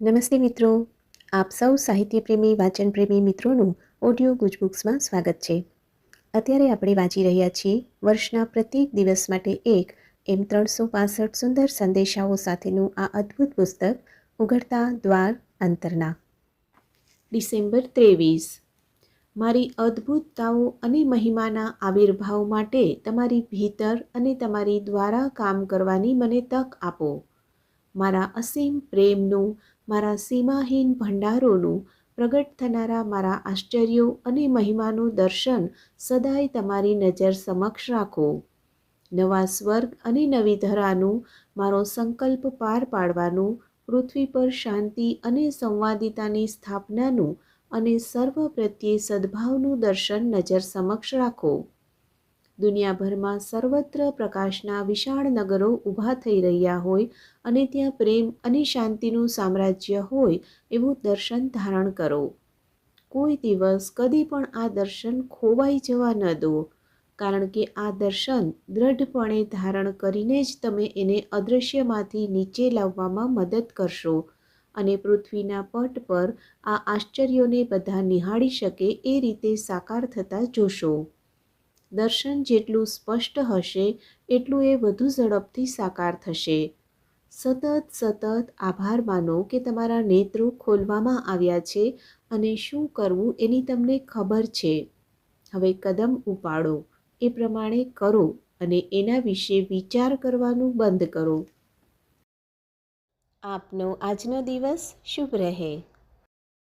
નમસ્તે મિત્રો. આપ સૌ સાહિત્યપ્રેમી, વાચનપ્રેમી મિત્રોનું ઓડિયો ગુજબુક્સમાં સ્વાગત છે. અત્યારે આપણે વાંચી રહ્યા છીએ વર્ષના પ્રત્યેક દિવસ માટે એક એમ ત્રણસો પાસઠ સુંદર સંદેશાઓ સાથેનું આ અદ્ભુત પુસ્તક, ઉઘડતા દ્વાર અંતરના. ડિસેમ્બર ત્રેવીસ. મારી અદ્ભુતતાઓ અને મહિમાના આવિર્ભાવ માટે તમારી ભીતર અને તમારી દ્વારા કામ કરવાની મને તક આપો. મારા અસીમ પ્રેમનું મારા સીમાહીન ભંડારોનું પ્રગટ થનારા મારા આશ્ચર્યો અને મહિમાનું દર્શન સદાય તમારી નજર સમક્ષ રાખો. નવા સ્વર્ગ અને નવી ધરાનું મારો સંકલ્પ પાર પાડવાનું, પૃથ્વી પર શાંતિ અને સંવાદિતાની સ્થાપનાનું અને સર્વ પ્રત્યે સદ્ભાવનું દર્શન નજર સમક્ષ રાખો. દુનિયાભરમાં સર્વત્ર પ્રકાશના વિશાળ નગરો ઊભા થઈ રહ્યા હોય અને ત્યાં પ્રેમ અને શાંતિનું સામ્રાજ્ય હોય એવું દર્શન ધારણ કરો. કોઈ દિવસ કદી પણ આ દર્શન ખોવાઈ જવા ન દો, કારણ કે આ દર્શન દ્રઢપણે ધારણ કરીને જ તમે એને અદૃશ્યમાંથી નીચે લાવવામાં મદદ કરશો અને પૃથ્વીના પટ પર આ આશ્ચર્યોને બધા નિહાળી શકે એ રીતે સાકાર થતાં જોશો. દર્શન જેટલું સ્પષ્ટ હશે, એટલું એ વધુ ઝડપથી સાકાર થશે. સતત સતત આભાર માનો કે તમારા નેત્રો ખોલવામાં આવ્યા છે અને શું કરવું એની તમને ખબર છે. હવે કદમ ઉપાડો. એ પ્રમાણે કરો અને એના વિશે વિચાર કરવાનું બંધ કરો. આપનો આજનો દિવસ શુભ રહે.